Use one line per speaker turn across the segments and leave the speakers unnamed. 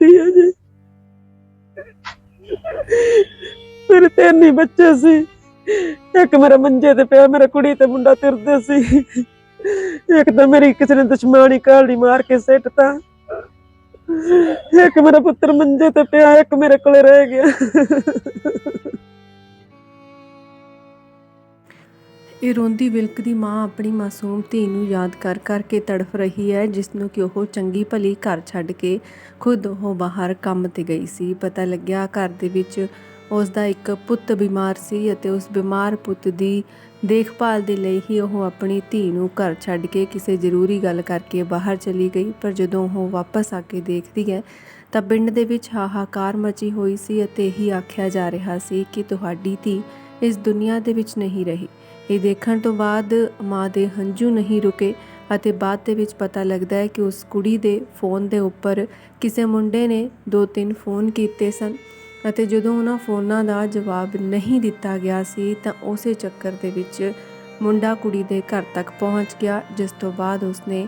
ਬੇਨਤੀ ਹੈ ਜੀ। ਮੇਰੇ ਤਿੰਨ ਹੀ ਬੱਚੇ ਸੀ। ਇੱਕ ਮੇਰਾ ਮੰਜੇ ਤੇ ਪਿਆ, ਮੇਰਾ ਕੁੜੀ ਤੇ ਮੁੰਡਾ ਤਿਰਦੇ ਸੀ। ਇੱਕ ਤਾਂ ਮੇਰੀ ਕਿਸੇ ਨੇ ਦੁਸ਼ਮਣੀ ਕਾਲੀ ਮਾਰ ਕੇ ਸਿੱਟਤਾ ਇੱਕ ਮੇਰਾ ਪੁੱਤਰ ਮੰਜੇ ਤੇ ਪਿਆ, ਇੱਕ ਮੇਰੇ ਕੋਲੇ ਰਹਿ ਗਿਆ।
ਇਹ ਰੋਂਦੀ ਵਿਲਕਦੀ ਮਾਂ ਆਪਣੀ ਮਾਸੂਮ ਧੀ ਨੂੰ ਯਾਦ ਕਰ ਕਰਕੇ ਤੜਫ ਰਹੀ ਹੈ, ਜਿਸ ਨੂੰ ਕਿ ਉਹ ਚੰਗੀ ਭਲੀ ਘਰ ਛੱਡ ਕੇ ਖੁਦ ਉਹ ਬਾਹਰ ਕੰਮ ਤੇ ਗਈ ਸੀ। ਪਤਾ ਲੱਗਿਆ ਘਰ ਦੇ ਵਿੱਚ ਉਸ ਦਾ ਇੱਕ ਪੁੱਤ ਬਿਮਾਰ ਸੀ ਅਤੇ ਉਸ ਬਿਮਾਰ ਪੁੱਤ ਦੀ ਦੇਖਭਾਲ ਦੇ ਲਈ ਹੀ ਉਹ ਆਪਣੀ ਧੀ ਨੂੰ ਘਰ ਛੱਡ ਕੇ ਕਿਸੇ ਜ਼ਰੂਰੀ ਗੱਲ ਕਰਕੇ ਬਾਹਰ ਚਲੀ ਗਈ। ਪਰ ਜਦੋਂ ਉਹ ਵਾਪਸ ਆ ਕੇ ਦੇਖਦੀ ਹੈ, ਤਾਂ ਪਿੰਡ ਦੇ ਵਿੱਚ ਹਾਹਾਕਾਰ ਮਚੀ ਹੋਈ ਸੀ ਅਤੇ ਇਹੀ ਆਖਿਆ ਜਾ ਰਿਹਾ ਸੀ ਕਿ ਤੁਹਾਡੀ ਧੀ ਇਸ ਦੁਨੀਆ ਦੇ ਵਿੱਚ ਨਹੀਂ ਰਹੀ। ਇਹ ਦੇਖਣ ਤੋਂ ਬਾਅਦ ਮਾਂ ਦੇ ਹੰਝੂ ਨਹੀਂ ਰੁਕੇ ਅਤੇ ਬਾਅਦ ਦੇ ਵਿੱਚ ਪਤਾ ਲੱਗਦਾ ਹੈ ਕਿ ਉਸ ਕੁੜੀ ਦੇ ਫੋਨ ਦੇ ਉੱਪਰ ਕਿਸੇ ਮੁੰਡੇ ਨੇ ਦੋ ਤਿੰਨ ਫੋਨ ਕੀਤੇ ਸਨ ਅਤੇ ਜਦੋਂ ਉਹਨਾਂ ਫੋਨਾਂ ਦਾ ਜਵਾਬ ਨਹੀਂ ਦਿੱਤਾ ਗਿਆ ਸੀ ਤਾਂ ਉਸੇ ਚੱਕਰ ਦੇ ਵਿੱਚ ਮੁੰਡਾ ਕੁੜੀ ਦੇ ਘਰ ਤੱਕ ਪਹੁੰਚ ਗਿਆ, ਜਿਸ ਤੋਂ ਬਾਅਦ ਉਸਨੇ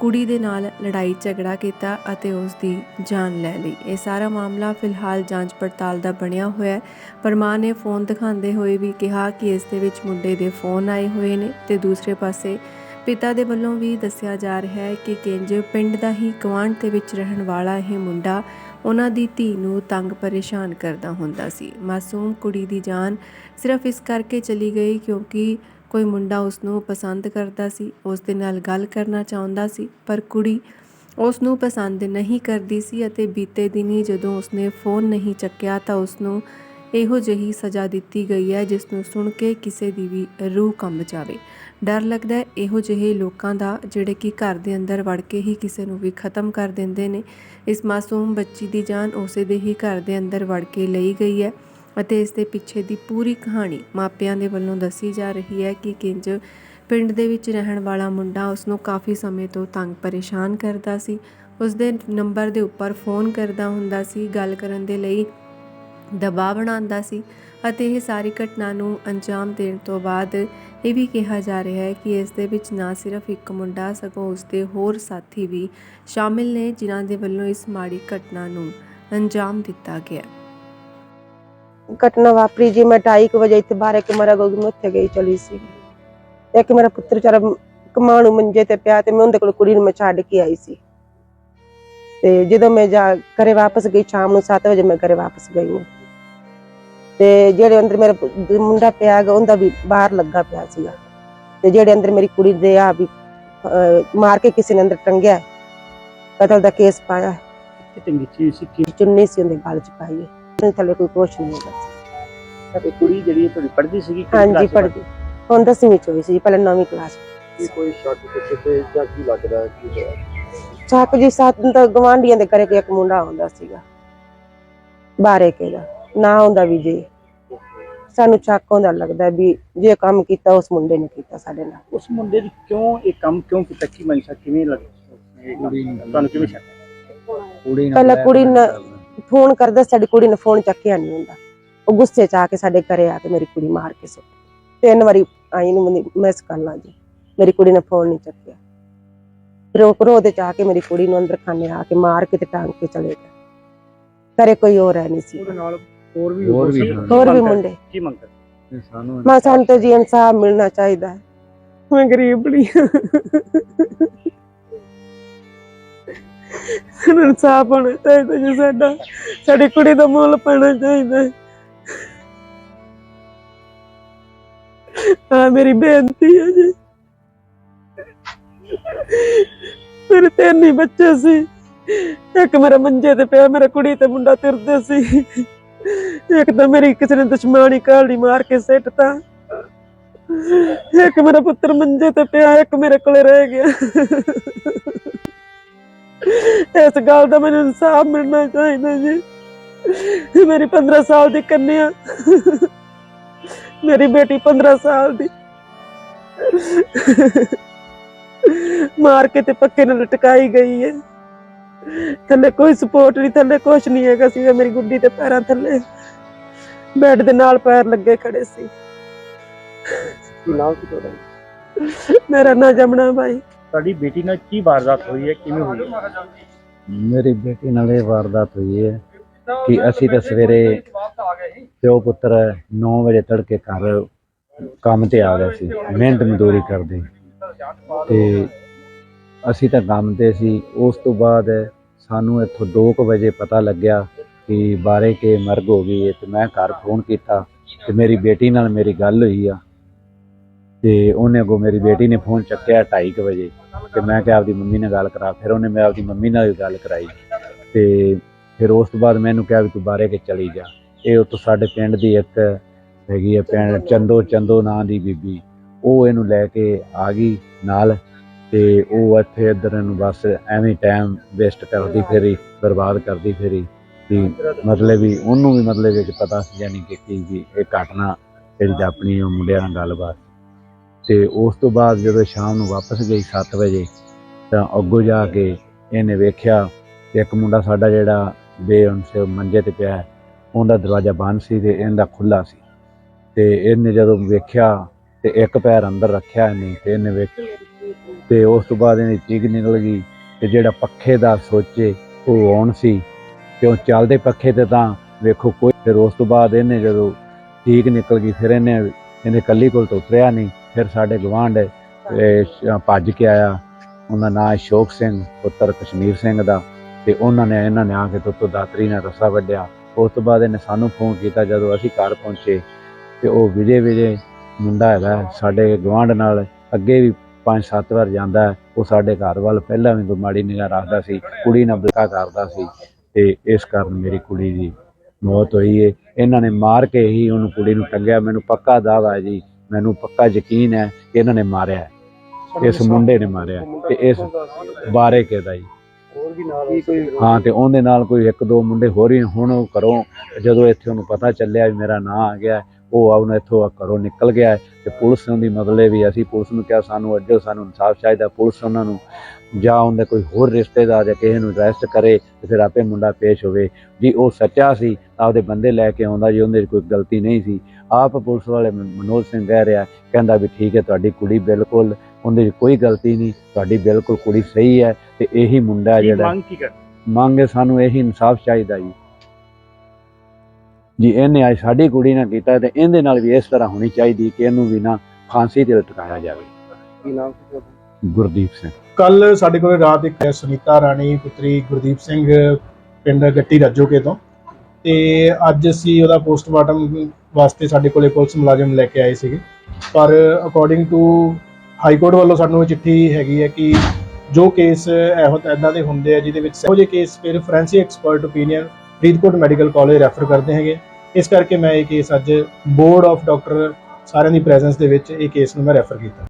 ਕੁੜੀ ਦੇ ਨਾਲ ਲੜਾਈ ਝਗੜਾ ਕੀਤਾ ਅਤੇ ਉਸ ਦੀ ਜਾਨ ਲੈ ਲਈ। ਇਹ ਸਾਰਾ ਮਾਮਲਾ ਫਿਲਹਾਲ ਜਾਂਚ ਪੜਤਾਲ ਦਾ ਬਣਿਆ ਹੋਇਆ ਹੈ। ਪਰ ਮਾਂ ਨੇ ਫੋਨ ਦਿਖਾਉਂਦੇ ਹੋਏ ਵੀ ਕਿਹਾ ਕਿ ਇਸ ਦੇ ਵਿੱਚ ਮੁੰਡੇ ਦੇ ਫੋਨ ਆਏ ਹੋਏ ਨੇ ਤੇ ਦੂਸਰੇ ਪਾਸੇ ਪਿਤਾ ਦੇ ਵੱਲੋਂ ਵੀ ਦੱਸਿਆ ਜਾ ਰਿਹਾ ਹੈ ਕਿ ਕਿੰਜ ਪਿੰਡ ਦਾ ਹੀ ਗਵਾਂਢ ਦੇ ਵਿੱਚ ਰਹਿਣ ਵਾਲਾ ਇਹ ਮੁੰਡਾ ਉਹਨਾਂ ਦੀ ਧੀ ਨੂੰ ਤੰਗ ਪਰੇਸ਼ਾਨ ਕਰਦਾ ਹੁੰਦਾ ਸੀ। ਮਾਸੂਮ ਕੁੜੀ ਦੀ ਜਾਨ ਸਿਰਫ ਇਸ ਕਰਕੇ ਚਲੀ ਗਈ ਕਿਉਂਕਿ ਕੋਈ ਮੁੰਡਾ ਉਸ ਨੂੰ ਪਸੰਦ ਕਰਦਾ ਸੀ ਉਸ ਦੇ ਨਾਲ ਗੱਲ ਕਰਨਾ ਚਾਹੁੰਦਾ ਸੀ, ਪਰ ਕੁੜੀ ਉਸ ਨੂੰ ਪਸੰਦ ਨਹੀਂ ਕਰਦੀ ਸੀ ਅਤੇ ਬੀਤੇ ਦਿਨੀ ਜਦੋਂ ਉਸਨੇ ਫੋਨ ਨਹੀਂ ਚੱਕਿਆ ਤਾਂ ਉਸ ਨੂੰ ਇਹੋ ਜਿਹੀ ਸਜ਼ਾ ਦਿੱਤੀ ਗਈ ਹੈ ਜਿਸ ਨੂੰ ਸੁਣ ਕੇ ਕਿਸੇ ਦੀ ਵੀ ਰੂਹ ਕੰਬ ਜਾਵੇ। ਡਰ ਲੱਗਦਾ ਹੈ ਇਹੋ ਜਿਹੇ ਲੋਕਾਂ ਦਾ ਜਿਹੜੇ ਕਿ ਘਰ ਦੇ ਅੰਦਰ ਵੜ ਕੇ ਹੀ ਕਿਸੇ ਨੂੰ ਵੀ ਖਤਮ ਕਰ ਦਿੰਦੇ ਨੇ। ਇਸ ਮਾਸੂਮ ਬੱਚੀ ਦੀ ਜਾਨ ਉਸੇ ਦੇ ਹੀ ਘਰ ਦੇ ਅੰਦਰ ਵੜ ਕੇ ਲਈ ਗਈ ਹੈ। ਅਤੇ ਇਸ ਦੇ ਪਿੱਛੇ ਦੀ ਪੂਰੀ ਕਹਾਣੀ ਮਾਪਿਆਂ ਦੇ ਵੱਲੋਂ ਦੱਸੀ ਜਾ ਰਹੀ ਹੈ ਕਿ ਕਿੰਜ ਪਿੰਡ ਦੇ ਵਿੱਚ ਰਹਿਣ ਵਾਲਾ ਮੁੰਡਾ ਉਸ ਨੂੰ ਕਾਫੀ ਸਮੇਂ ਤੋਂ ਤੰਗ ਪਰੇਸ਼ਾਨ ਕਰਦਾ ਸੀ। ਉਸ ਦੇ ਨੰਬਰ ਦੇ ਉੱਪਰ ਫੋਨ ਕਰਦਾ ਹੁੰਦਾ ਸੀ, ਗੱਲ ਕਰਨ ਦੇ ਲਈ ਦਬਾਅ ਬਣਾਉਂਦਾ ਸੀ ਅਤੇ ਇਹ ਸਾਰੀ ਘਟਨਾ ਨੂੰ ਅੰਜਾਮ ਦੇਣ ਤੋਂ ਬਾਅਦ ਇਹ ਵੀ ਕਿਹਾ ਜਾ ਰਿਹਾ ਹੈ ਕਿ ਇਸ ਦੇ ਵਿੱਚ ਨਾ ਸਿਰਫ ਇੱਕ ਮੁੰਡਾ, ਸਗੋਂ ਉਸ ਦੇ ਹੋਰ ਸਾਥੀ ਵੀ ਸ਼ਾਮਿਲ ਨੇ, ਜਿਨ੍ਹਾਂ ਦੇ ਵੱਲੋਂ ਇਸ ਮਾੜੀ ਘਟਨਾ ਨੂੰ ਅੰਜਾਮ ਦਿੱਤਾ ਗਿਆ।
ਘਟਨਾ ਵਾਪਰੀ ਜੀ ਮੈਂ 2:30 ਵਜੇ ਇੱਥੇ ਬਾਹਰ ਇੱਕ ਮਰਾ ਗੋਗੀ ਮੈਂ ਉੱਥੇ ਗਈ ਚਲੀ ਸੀ। ਇੱਕ ਮੇਰਾ ਪੁੱਤਰ ਵਿਚਾਰਾ ਕਮਾਣੂ ਮੰਜੇ ਤੇ ਪਿਆ ਤੇ ਮੈਂ ਉਹਦੇ ਕੋਲ ਕੁੜੀ ਨੂੰ ਮੈਂ ਛੱਡ ਕੇ ਆਈ ਸੀ। ਤੇ ਜਦੋਂ ਮੈਂ ਜਾ ਘਰੇ ਵਾਪਸ ਗਈ ਸ਼ਾਮ ਨੂੰ 7 ਵਜੇ ਮੈਂ ਘਰੇ ਵਾਪਸ ਗਈ ਹਾਂ। ਤੇ ਜਿਹੜੇ ਅੰਦਰ ਮੇਰਾ ਮੁੰਡਾ ਪਿਆ ਗਾ ਉਹਦਾ ਵੀ ਬਾਹਰ ਲੱਗਾ ਪਿਆ ਸੀਗਾ। ਤੇ ਜਿਹੜੇ ਅੰਦਰ ਮੇਰੀ ਕੁੜੀ ਦੇ ਆ ਵੀ ਮਾਰ ਕੇ ਕਿਸੇ ਨੇ ਅੰਦਰ ਟੰਗਿਆ। ਕਤਲ ਦਾ ਕੇਸ ਪਾਇਆ।
ਕਿਤੇ ਗਿੱਚੀ ਸੀ? ਕਿ
ਚੁੰਨੀ ਸੀ ਉਹਦੇ ਗਲ ਚ ਪਾਈ ਹੈ ਉਹਦੇ ਥੱਲੇ ਕੋਈ ਕੁਛ ਨਹੀਂ ਹੈਗਾ। ਸੀ
ਤੇ ਕੁੜੀ ਜਿਹੜੀ ਤੁਹਾਡੀ ਪੜ੍ਹਦੀ ਸੀਗੀ ਕਿਹੜੀ
ਹਾਂਜੀ
ਚ
ਪੜ੍ਹਦੀ। ਹੁਣ ਦਸਵੀਂ ਚ ਹੋਈ ਸੀ ਪਹਿਲਾਂ ਨੌਵੀਂ ਕਲਾਸ
ਕੀ ਕੋਈ ਸ਼ੱਕ ਕਿਸੇ ਤੇ ਜਾਂ ਕੀ ਲੱਗਦਾ ਹੈ ਕਿ ਹੋਇਆ?
ਚੱਕ ਜੀ ਸਾਥ ਤਾਂ ਗਵਾਂਢੀਆਂ ਦੇ ਘਰੇ ਕੋਈ ਇੱਕ ਮੁੰਡਾ ਹੁੰਦਾ ਸੀਗਾ ਬਾਰੇ ਕੇ ਦਾ ਨਾ ਹੁੰਦਾ ਵੀ ਜੀ। ਸਾਨੂੰ ਚੱਕ ਹੁੰਦਾ ਲੱਗਦਾ ਵੀ ਜੇ ਕੰਮ ਕੀਤਾ ਉਸ ਮੁੰਡੇ ਨੇ ਕੀਤਾ ਸਾਡੇ ਨਾਲ।
ਉਸ ਮੁੰਡੇ ਦੀ ਕਿਉਂ ਇਹ ਕੰਮ ਕਿਉਂ ਕੀਤਾ? ਕੀ ਮਨਸ਼ਾ ਕਿਵੇਂ ਲੱਗਦਾ ਇਹ ਕੰਮ? ਤੁਹਾਨੂੰ ਕਿਵੇਂ ਸ਼ੱਕ ਹੈ?
ਪਹਿਲਾਂ ਕੁੜੀ ਨੇ ਫੋਨ ਕਰਦਾ ਸਾਡੀ ਕੁੜੀ ਨੇ ਫੋਨ ਚੱਕਿਆ ਨਹੀਂ ਹੁੰਦਾ। ਉਹ ਗੁੱਸੇ ਚ ਆ ਕੇ ਸਾਡੇ ਘਰੇ ਆ ਕੇ ਮੇਰੀ ਕੁੜੀ ਮਾਰ ਕੇ ਸੁੱਟ ਤਿੰਨ ਵਾਰੀ ਆਈ ਨੂੰ ਮਿਸ ਕਰ ਲਾਂ ਜੀ ਮੇਰੀ ਕੁੜੀ ਨੇ ਫੋਨ ਨਹੀਂ ਚੱਕਿਆ। ਫਿਰ ਉਹ ਕ੍ਰੋਧ ਚ ਆ ਕੇ ਮੇਰੀ ਕੁੜੀ ਨੂੰ ਅੰਦਰ ਖਾਨੇ ਆ ਕੇ ਮਾਰ ਕੇ ਤੇ ਟਾਂਗ ਕੇ ਚਲੇ ਗਏ। ਘਰੇ ਕੋਈ ਹੋਰ ਹੈ ਨਹੀਂ ਸੀ।
ਉਹਦੇ ਨਾਲ ਹੋਰ ਵੀ
ਹੋਰ ਵੀ।
ਹੋਰ ਵੀ ਮੁੰਡੇ।
ਕੀ ਮੰਗਦਾ
ਸਾਨੂੰ
ਮੈਂ ਸਾਨੂੰ ਤਾਂ ਜੀ ਇਨਸਾਫ ਮਿਲਣਾ ਚਾਹੀਦਾ ਹੈ। ਮੈਂ ਗਰੀਬ ਨਹੀਂ ਸਾਨੂੰ ਇਨਸਾਫ ਹੋਣਾ ਚਾਹੀਦਾ ਜੀ ਸਾਡਾ। ਸਾਡੀ ਕੁੜੀ ਦਾ ਮੁੱਲ ਪੈਣਾ ਚਾਹੀਦਾ ਹੈ ਆ ਮੇਰੀ ਬੇਨਤੀ ਹੈ ਜੀ। ਮੇਰੇ ਤਿੰਨ ਹੀ ਬੱਚੇ ਸੀ। ਇੱਕ ਮੇਰਾ ਮੰਜੇ ਤੇ ਪਿਆ, ਮੇਰਾ ਕੁੜੀ ਤੇ ਮੁੰਡਾ ਤਿਰਦੇ ਸੀ। ਇੱਕ ਤਾਂ ਮੇਰੀ ਕਿਸੇ ਨੇ ਦੁਸ਼ਮਣੀ ਕਾਲੀ ਮਾਰ ਕੇ ਸਿੱਟਤਾ ਇੱਕ ਮੇਰਾ ਪੁੱਤਰ ਮੰਜੇ ਤੇ ਪਿਆ, ਇੱਕ ਮੇਰੇ ਕੋਲੇ ਰਹਿ ਗਿਆ। ਇਸ ਗੱਲ ਦਾ ਮੈਨੂੰ ਇਨਸਾਫ ਮਿਲਣਾ ਚਾਹੀਦਾ ਜੀ। ਮੇਰੀ 15 ਸਾਲ ਦੀ ਕੰਨਿਆ। ਮੇਰੀ ਬੇਟੀ 15 ਸਾਲ ਦੀ। ਮਾਰ ਕੇ ਤੇ ਪੱਕੇ ਨਾਲ ਲਟਕਾਈ ਗਈ ਹੈ। ਥੱਲੇ ਕੋਈ ਸਪੋਰਟ ਨਹੀਂ ਥੱਲੇ ਕੁਛ ਨਹੀਂ ਹੈਗਾ ਸੀ ਮੇਰੀ ਗੁੱਡੀ ਤੇ ਪੈਰਾਂ ਥੱਲੇ ਬੈੱਡ ਦੇ ਨਾਲ ਪੈਰ ਲੱਗੇ ਖੜੇ ਸੀ।
ਨਾਮ ਕੀ ਤੁਹਾਡਾ?
ਮੇਰਾ ਨਾਂ ਜਮਨਾ ਬਾਈ।
ਤੁਹਾਡੀ ਬੇਟੀ ਨਾਲ ਕੀ ਵਾਰਦਾਤ ਹੋਈ ਹੈ? ਕਿਵੇਂ ਹੋਈ ਹੈ?
ਮੇਰੀ ਬੇਟੀ ਨਾਲ ਇਹ ਵਾਰਦਾਤ ਹੋਈ ਹੈ ਕਿ ਅਸੀਂ ਤਾਂ ਸਵੇਰੇ ਪਿਓ ਪੁੱਤਰ 9 ਵਜੇ ਤੜਕੇ ਘਰ ਕੰਮ ਤੇ ਆ ਗਏ ਸੀ, ਮਿਹਨਤ ਮਜ਼ਦੂਰੀ ਕਰਦੇ। ਤੇ ਅਸੀਂ ਤਾਂ ਕੰਮ ਤੇ ਸੀ, ਉਸ ਤੋਂ ਬਾਅਦ ਸਾਨੂੰ ਇੱਥੋਂ 2 ਵਜੇ ਪਤਾ ਲੱਗਿਆ ਕਿ ਬਾਰੇ ਕੇ ਮਰਗ ਹੋ ਗਈ ਹੈ ਤੇ ਮੈਂ ਘਰ ਫੋਨ ਕੀਤਾ ਤੇ ਮੇਰੀ ਬੇਟੀ ਨਾਲ ਮੇਰੀ ਗੱਲ ਹੋਈ ਆ। ਤੇ ਉਹਨੇ ਅੱਗੋਂ ਮੇਰੀ ਬੇਟੀ ਨੇ ਫੋਨ ਚੱਕਿਆ 2:30 ਵਜੇ ਤੇ ਮੈਂ ਕਿਹਾ ਆਪਦੀ ਮੰਮੀ ਨਾਲ ਗੱਲ ਕਰਾ, ਫਿਰ ਉਹਨੇ ਮੈਂ ਆਪਦੀ ਮੰਮੀ ਨਾਲ ਵੀ ਗੱਲ ਕਰਾਈ ਤੇ ਫਿਰ ਉਸ ਤੋਂ ਬਾਅਦ ਮੈਨੂੰ ਕਿਹਾ ਵੀ ਤੂੰ ਬਾਰੇ ਕੇ ਚਲੀ ਜਾ। ਇਹ ਉੱਥੋਂ ਸਾਡੇ ਪਿੰਡ ਦੀ ਇੱਕ ਹੈਗੀ ਹੈ ਪਿੰਡ ਚੰਦੋ ਚੰਦੋ ਨਾਂ ਦੀ ਬੀਬੀ। ਉਹ ਇਹਨੂੰ ਲੈ ਕੇ ਆ ਗਈ ਨਾਲ ਤੇ ਉਹ ਇੱਥੇ ਇੱਧਰ ਨੂੰ ਬਸ ਐਵੇਂ ਟਾਈਮ ਵੇਸਟ ਕਰਦੀ ਫਿਰੀ, ਬਰਬਾਦ ਕਰਦੀ ਫਿਰੀ ਵੀ ਮਤਲਬ ਵੀ ਉਹਨੂੰ ਵੀ ਮਤਲਬ ਵਿੱਚ ਪਤਾ ਸੀ ਯਾਨੀ ਕਿ ਕੀ ਵੀ ਇਹ ਘਟਨਾ ਜਿਹੜੀ ਤਾਂ ਆਪਣੀ ਉਹ ਮੁੰਡਿਆਂ ਨਾਲ ਗੱਲਬਾਤ ਤੇ ਉਸ ਤੋਂ ਬਾਅਦ ਜਦੋਂ ਸ਼ਾਮ ਨੂੰ ਵਾਪਸ ਗਈ 7 ਵਜੇ, ਤਾਂ ਅੱਗੋਂ ਜਾ ਕੇ ਇਹਨੇ ਵੇਖਿਆ ਕਿ ਇੱਕ ਮੁੰਡਾ ਸਾਡਾ ਜਿਹੜਾ ਬੇਅੰਸ ਮੰਜੇ ਤੇ ਪਿਆ ਉਹਦਾ ਦਰਵਾਜ਼ਾ ਬੰਦ ਸੀ ਤੇ ਇਹਦਾ ਖੁੱਲਾ ਸੀ। ਤੇ ਇਹਨੇ ਜਦੋਂ ਵੇਖਿਆ ਤੇ ਇੱਕ ਪੈਰ ਅੰਦਰ ਰੱਖਿਆ ਇਹਨੇ, ਤੇ ਇਹਨੇ ਵੇਖ ਤੇ ਉਸ ਤੋਂ ਬਾਅਦ ਇਹਦੀ ਚੀਕ ਨਿਕਲ ਗਈ ਤੇ ਜਿਹੜਾ ਪੱਖੇ ਦਾ ਸੋਚੇ ਉਹ ਆਉਣ ਸੀ। ਤੇ ਉਹ ਚੱਲਦੇ ਪੱਖੇ ਤੇ ਤਾਂ ਵੇਖੋ ਕੋਈ, ਫਿਰ ਉਸ ਤੋਂ ਬਾਅਦ ਇਹਨੇ ਜਦੋਂ ਠੀਕ ਨਿਕਲ ਗਈ, ਫਿਰ ਇਹਨੇ ਇਹਨੇ ਕੱਲੀ ਕੋਲ ਤੋਂ ਉਤਰਿਆ ਨਹੀਂ। ਫਿਰ ਸਾਡੇ ਗਵਾਂਢ ਭੱਜ ਕੇ ਆਇਆ। ਉਹਦਾ ਨਾਂ ਹੈ ਸ਼ੋਕ ਸਿੰਘ, ਪੁੱਤਰ ਕਸ਼ਮੀਰ ਸਿੰਘ ਦਾ। ਤੇ ਉਹਨਾਂ ਨੇ ਇਹਨਾਂ ਨੇ ਆ ਕੇ ਤੋਤੋਂ ਦਾਤਰੀ ਨਾਲ ਰੱਸਾ ਵੱਢਿਆ। ਉਸ ਤੋਂ ਬਾਅਦ ਇਹਨੇ ਸਾਨੂੰ ਫੋਨ ਕੀਤਾ ਜਦੋਂ ਅਸੀਂ ਘਰ ਪਹੁੰਚੇ। ਤੇ ਉਹ ਵਿਜੇ ਵਿਜੇ ਮੁੰਡਾ ਹੈਗਾ, ਸਾਡੇ ਗਵਾਂਢ ਨਾਲ ਅੱਗੇ ਵੀ ਪੰਜ ਸੱਤ ਵਾਰ ਜਾਂਦਾ ਉਹ ਸਾਡੇ ਘਰ ਵੱਲ ਪਹਿਲਾਂ ਵੀ ਮਾੜੀ ਨਿਗਾਹ ਰੱਖਦਾ ਸੀ, ਕੁੜੀ ਨਾਲ ਬਲਕਾ ਕਰਦਾ ਸੀ। ਤੇ ਇਸ ਕਾਰਨ ਮੇਰੀ ਕੁੜੀ ਦੀ ਮੌਤ ਹੋਈ ਹੈ ਇਹਨਾਂ ਨੇ ਮਾਰ ਕੇ ਹੀ ਉਹਨੂੰ ਕੁੜੀ ਨੂੰ ਟੰਗਿਆ। ਮੈਨੂੰ ਪੱਕਾ ਦਾਵਾ ਹੈ ਜੀ। ਮੈਨੂੰ ਪੱਕਾ ਯਕੀਨ ਹੈ ਕਿ ਇਹਨਾਂ ਨੇ ਮਾਰਿਆ ਹੈ। ਇਸ ਮੁੰਡੇ ਨੇ ਮਾਰਿਆ ਤੇ ਇਸ ਬਾਰੇ ਕੇ ਦਾ ਜੀ।
ਹੋਰ ਵੀ ਨਾਲ ਕੀ ਕੋਈ
ਹਾਂ ਤੇ ਉਹਦੇ ਨਾਲ ਕੋਈ ਇੱਕ ਦੋ ਮੁੰਡੇ ਹੋਰ ਹੀ ਹੁਣ ਉਹ ਘਰੋਂ ਜਦੋਂ ਇੱਥੇ ਉਹਨੂੰ ਪਤਾ ਚੱਲਿਆ ਵੀ ਮੇਰਾ ਨਾਂ ਆ ਗਿਆ ਹੈ, ਉਹ ਆਉਣ ਇੱਥੋਂ ਘਰੋਂ ਨਿਕਲ ਗਿਆ ਹੈ। ਤੇ ਪੁਲਿਸ ਦੀ ਮਤਲਬ ਵੀ ਅਸੀਂ ਪੁਲਿਸ ਨੂੰ ਕਿਹਾ ਸਾਨੂੰ ਅੱਜੋ ਸਾਨੂੰ ਇਨਸਾਫ ਚਾਹੀਦਾ ਪੁਲਿਸ ਉਹਨਾਂ ਨੂੰ ਜਾਂ ਉਹਦੇ ਕੋਈ ਹੋਰ ਰਿਸ਼ਤੇਦਾਰ ਜਾਂ ਕਿਸੇ ਨੂੰ ਅਰੈਸਟ ਕਰੇ ਤੇ ਫਿਰ ਆਪੇ ਮੁੰਡਾ ਪੇਸ਼ ਹੋਵੇ। ਜੀ ਉਹ ਸੱਚਾ ਸੀ ਆਪਦੇ ਬੰਦੇ ਲੈ ਕੇ ਆਉਂਦਾ ਜੀ ਉਹਦੇ 'ਚ ਕੋਈ ਗਲਤੀ ਨਹੀਂ ਸੀ। ਆਪ ਪੁਲਿਸ ਵਾਲੇ ਮਨੋਜ ਸਿੰਘ ਕਹਿ ਰਿਹਾ ਕਹਿੰਦਾ ਵੀ ਠੀਕ ਹੈ ਤੁਹਾਡੀ ਕੁੜੀ ਬਿਲਕੁਲ ਉਹਦੇ 'ਚ ਕੋਈ ਗਲਤੀ ਨਹੀਂ ਤੁਹਾਡੀ ਬਿਲਕੁਲ ਕੁੜੀ ਸਹੀ ਹੈ ਤੇ ਇਹੀ ਮੁੰਡਾ ਜਿਹੜਾ
ਮੰਗ ਕੀ ਕਰ?
ਮੰਗ ਹੈ ਸਾਨੂੰ ਇਹੀ ਇਨਸਾਫ ਚਾਹੀਦਾ ਜੀ। ਜੀ ਇਹਨੇ ਅੱਜ ਸਾਡੀ ਕੁੜੀ ਨਾਲ ਕੀਤਾ ਤੇ ਇਹਦੇ ਨਾਲ ਵੀ ਇਸ ਤਰ੍ਹਾਂ ਹੋਣੀ ਚਾਹੀਦੀ ਕਿ ਇਹਨੂੰ ਵੀ ਨਾ ਫਾਂਸੀ ਤੇ ਲਟਕਾਇਆ ਜਾਵੇ।
ਕੀ ਨਾਮ?
ਗੁਰਦੀਪ ਸਿੰਘ।
ਕੱਲ ਸਾਡੇ ਕੋਲ ਰਾਤ ਇੱਕ ਸੁਨੀਤਾ ਰਾਣੀ ਪੁੱਤਰੀ ਗੁਰਦੀਪ ਸਿੰਘ ਪਿੰਡ ਗੱਟੀ ਰਾਜੋਕੇ ਤੋਂ। ਤੇ ਅੱਜ ਅਸੀਂ ਉਹਦਾ ਪੋਸਟਮਾਰਟਮ ਵਾਸਤੇ ਸਾਡੇ ਕੋਲੇ ਪੁਲਿਸ ਮੁਲਾਜ਼ਮ ਲੈ ਕੇ ਆਏ ਸੀਗੇ। ਪਰ ਅਕੋਰਡਿੰਗ ਟੂ ਹਾਈ ਕੋਰਟ ਵੱਲੋਂ ਸਾਨੂੰ ਇਹ ਚਿੱਠੀ ਹੈਗੀ ਹੈ ਕਿ ਜੋ ਕੇਸ ਇਹੋ ਇਦਾਂ ਦੇ ਹੁੰਦੇ ਆ ਜਿਹਦੇ ਵਿੱਚ ਇਹੋ ਜਿਹੇ ਕੇਸ ਫਿਰ forensic expert opinion Faridkot medical college refer ਕਰਦੇ ਹੈਗੇ। ਇਸ ਕਰਕੇ ਮੈਂ ਇਹ ਕੇਸ ਅੱਜ ਬੋਰਡ ਆਫ ਡਾਕਟਰ ਸਾਰਿਆਂ ਦੀ ਪ੍ਰੈਜ਼ੈਂਸ ਦੇ ਵਿੱਚ ਇਹ ਕੇਸ ਨੂੰ ਮੈਂ ਰੈਫਰ ਕੀਤਾ।